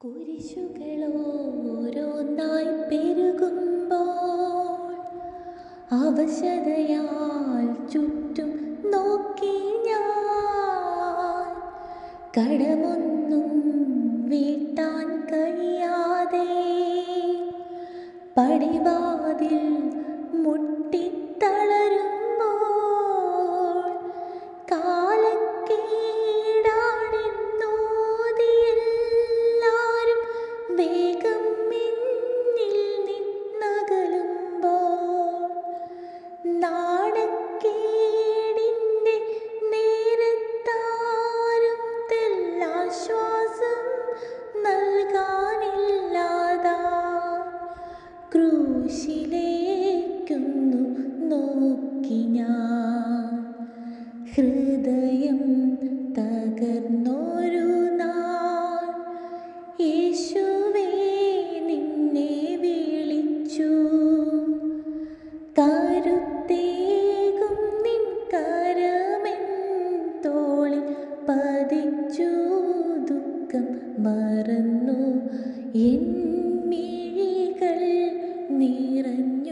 കുരിശുകളോരോന്നായി പെരുകുമ്പോൾ അവശതയാൽ ചുറ്റും നോക്കി ഞാൻ കടമൊന്നും വീട്ടാൻ കഴിയാതെ പടിവാതിൽ ഹൃദയം തകർന്നൊരു നാൾ. യേശുവേ നിന്നെ വിളിച്ചു. കരുത്തേകും നിൻ കരമെൻ പതിച്ചു. ദുഃഖം മറന്നു. എൻ മിഴികൾ നിറഞ്ഞു